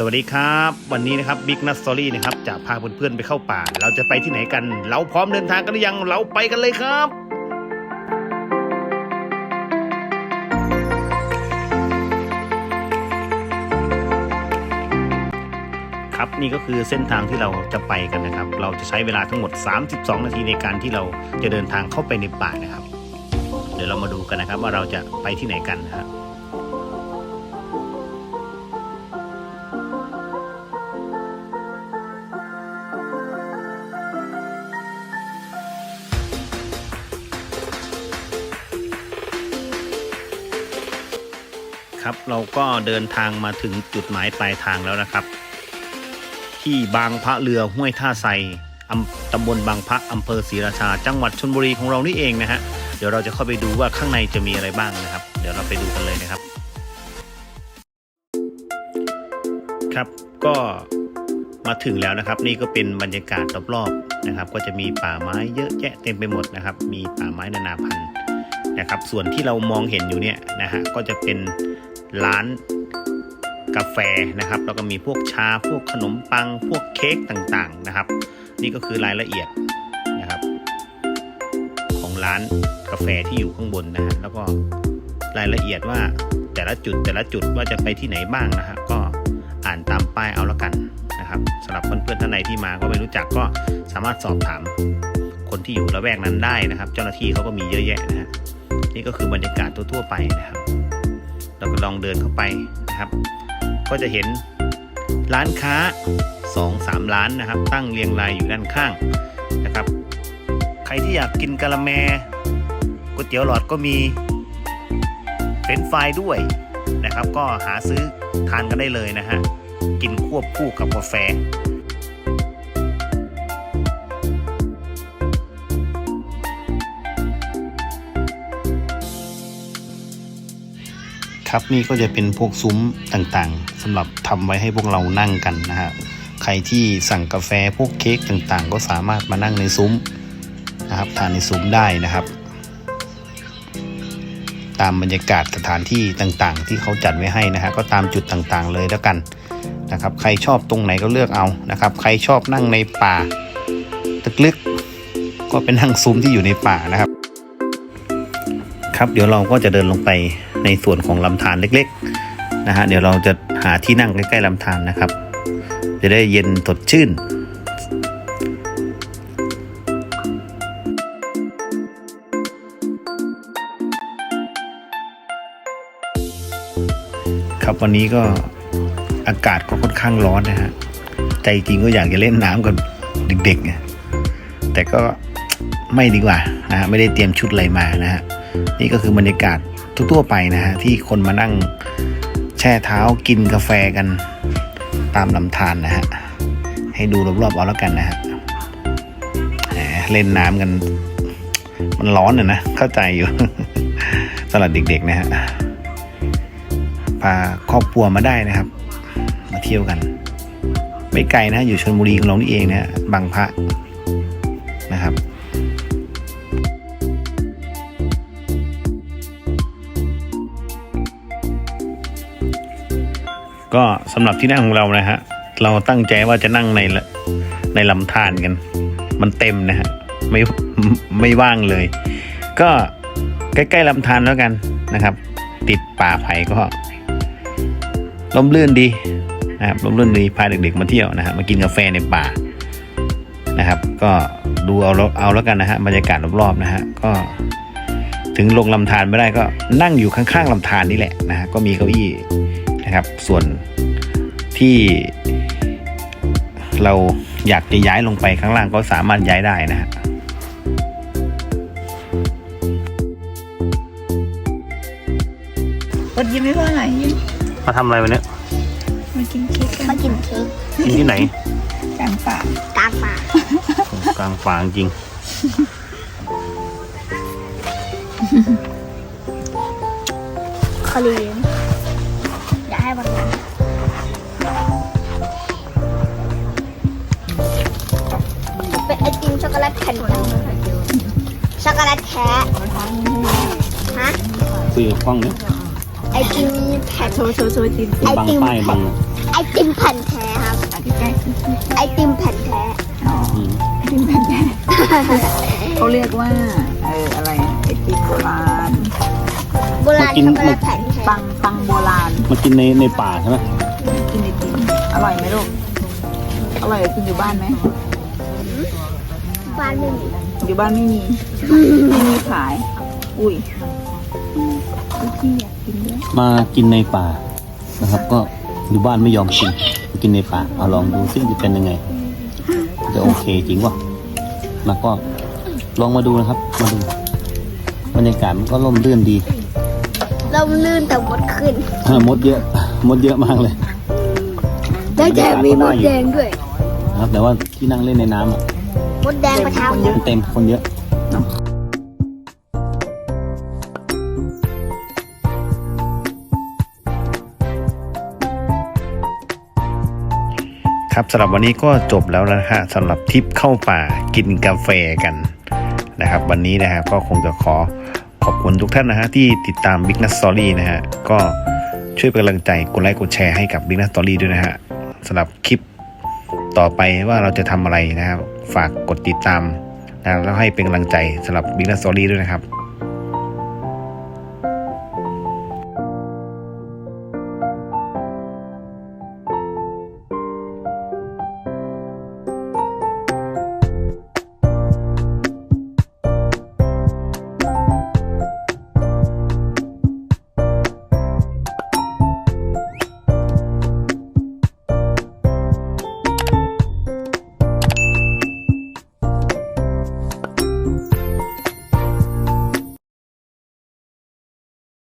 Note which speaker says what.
Speaker 1: สวัสดีครับ วันนี้นะครับบิ๊กนัสตอรี่นะครับจะพาเพื่อนๆไปเข้าป่า เราจะไปที่ไหนกัน เราพร้อมเดินทางกันหรือยังเราไปกันเลยครับครับนี่ก็คือเส้นทางที่เราจะไปกันนะครับ เราจะใช้เวลาทั้งหมด 32 นาทีในการที่เราจะเดินทางเข้าไปในป่านะครับ เดี๋ยวเรามาดูกันนะครับว่าเราจะไปที่ไหนกันนะครับ ครับ เราก็เดินทางมาถึงจุดหมายปลายทางแล้วนะครับ ที่บางพระเรือห้วยท่าไซอำตำบลบางพระอำเภอศรีราชา จังหวัดชลบุรีของเรานี่เองนะฮะเดี๋ยวเราจะเข้าไปดูว่าข้างในจะมีอะไรบ้างนะครับ เดี๋ยวเราไปดูกันเลยนะครับ ครับก็มาถึงแล้วนะครับ นี่ก็เป็นบรรยากาศรอบๆนะครับ ก็จะมีป่าไม้เยอะแยะเต็มไปหมดนะครับ มีป่าไม้นานาพันธุ์นะครับ ส่วนที่เรามองเห็นอยู่เนี่ยนะฮะก็จะเป็น ร้านกาแฟนะครับ แล้วก็มีพวกชาพวกขนมปัง พวกเค้กต่างๆนะครับ นี่ก็คือรายละเอียดนะครับ ของร้านกาแฟที่อยู่ข้างบนนะฮะแล้วก็รายละเอียดว่าแต่ละจุดแต่ละจุดว่าจะไปที่ไหนบ้างนะฮะก็อ่านตามป้ายเอาละกันนะครับสำหรับเพื่อนๆท่านใดที่มาก็ไม่รู้จักก็สามารถสอบถามคนที่อยู่ละแวกนั้นได้นะครับ เจ้าหน้าที่เขาก็มีเยอะแยะนะฮะนี่ก็คือบรรยากาศทั่วๆไปนะครับ เราก็ลองเดินเข้าไปนะครับ ก็จะเห็นร้านค้า2อสามร้านนะครับ ตั้งเรียงรายอยู่ด้านข้างนะครับ ใครที่อยากกินกะละแมก๋วยเตี๋ยวหลอดก็มีเฟรนฟรายด้วยนะครับ ก็หาซื้อทานกันได้เลยนะฮะกินควบคู่กับกาแฟ ครับนี่ก็จะเป็นพวกซุ้มต่างๆสำหรับทำไว้ให้พวกเรานั่งกันนะฮะใครที่สั่งกาแฟพวกเค้กต่างๆ ก็สามารถมานั่งในซุ้มนะครับทานในซุ้มได้นะครับ ตามบรรยากาศสถานที่ต่างๆ ที่เขาจัดไว้ให้นะฮะก็ตามจุดต่างๆเลยแล้วกันนะครับ ใครชอบตรงไหนก็เลือกเอานะครับ ใครชอบนั่งในป่าลึกๆก็เป็นนั่งซุ้มที่อยู่ในป่านะครับ ครับเดี๋ยวเราก็จะเดินลงไป ในส่วนของลำธารเล็กๆนะฮะเดี๋ยวเราจะหาที่นั่งใกล้ๆลำธารนะครับ จะได้เย็นสดชื่นครับวันนี้ก็อากาศก็ค่อนข้างร้อนนะฮะ ใจจริงก็อยากจะเล่นน้ำกับเด็กๆแต่ก็ไม่ดีกว่านะฮะไม่ได้เตรียมชุดอะไรมานะฮะนี่ก็คือบรรยากาศ ทั่วๆไปนะฮะที่คนมานั่งแช่เท้ากินกาแฟกันตามลำธารนะฮะ ให้ดูรอบๆเอาแล้วกันนะฮะเล่นน้ำกัน มันร้อนนะนะเข้าใจอยู่สำหรับเด็กๆนะฮะพาครอบครัวมาได้นะครับ มาเที่ยวกัน ไม่ไกลนะ อยู่ชลบุรีของเรานี่เองนะฮะบางพระ ก็สำหรับที่นั่งของเรานะฮะเราตั้งใจว่าจะนั่งในในลำธารกัน มันเต็มนะฮะไม่ไม่ว่างเลย ก็ใกล้ๆลำธารแล้วกันนะครับ ติดป่าไผ่ก็ลมลื่นดีนะครับลมลื่นดีพาเด็กๆมาเที่ยวนะฮะมากินกาแฟในป่านะครับ ก็ดูเอาแล้วเอาแล้วกันนะฮะบรรยากาศรอบๆนะฮะก็ถึงลงลำธารไม่ได้ก็นั่งอยู่ข้างๆลำธารนี่แหละนะฮะก็มีเก้าอี้ นะครับ ส่วนที่เราอยากจะย้ายลงไปข้างล่างก็สามารถย้ายได้นะฮะ
Speaker 2: กดยิ้มให้พ่อหน่อยยิ้ม
Speaker 1: มาทำอะไรวันนี้
Speaker 2: มากินเค้กกัน
Speaker 3: มากินเค้ก
Speaker 1: กินที่ไหน
Speaker 2: กลางป่าก
Speaker 3: ลางป่า ก
Speaker 1: ลางฝางจริง
Speaker 3: คอลีน โกแลตแผ่นช็อกโกแลตแท้ฮะ
Speaker 1: ซื้อห้องนี้
Speaker 3: ไอติมแผ่น
Speaker 2: โชว์โชว์โชว์ติม
Speaker 3: ไอ
Speaker 1: บัง
Speaker 3: ติม
Speaker 1: ป้ายบัง
Speaker 3: ไอติมแผ่นแท้ครับ
Speaker 2: อธิบายสิ
Speaker 3: ไอติมแผ่นแท้
Speaker 2: อ๋อ
Speaker 1: อืม
Speaker 2: ไอติมแผ่นแท้เขาเรียกว่าเอออะไรอะไอติมโบราณ
Speaker 3: โบราณช็อกโกแลตแผ่นแท้
Speaker 2: ปังปังโบราณ
Speaker 1: มากินในในป่าใช่ไหม
Speaker 2: กินไอติมอร่อยไหมลูกอร่อยกว่ากินอยู่บ้านไหม
Speaker 3: บ้านไม่มี
Speaker 2: อยู่บ้านไม่มีไม่มีขาย อุ้ยพี่อยากกินด้วย
Speaker 1: มากินในป่านะครับ ก็อยู่บ้านไม่ยอมกินมากินในป่าเอาลองดูซิจะเป็นยังไง จะโอเคจริงวะมาก็ลองมาดูนะครับ มาดูบรรยากาศมันก็ร่มรื่นดี
Speaker 3: เราลื่นแต่มดขึ้น
Speaker 1: อ่ามดเยอะมดเยอะมากเลย
Speaker 3: แล้วแถมมีมดแดงด้วย
Speaker 1: นะครับแต่ว่าที่นั่งเล่นในน้ำอะ
Speaker 3: มดแดงประทับ
Speaker 1: มันเต็มคนเยอะครับสำหรับวันนี้ก็จบแล้วนะฮะสำหรับทริปเข้าป่ากินกาแฟกันนะครับ วันนี้นะฮะก็คงจะขอขอบคุณทุกท่านนะฮะที่ติดตาม Big n u t Story นะฮะก็ช่วยเป็นกำลังใจกดไลค์กดแชร์ให้กับ Big n u t Story ด้วยนะฮะสำหรับคลิปต่อไปว่าเราจะทำอะไรนะครับ ฝากกดติดตามนะแล้วให้เป็นกำลังใจสำหรับบิ๊กและโซลี่ด้วยนะครับ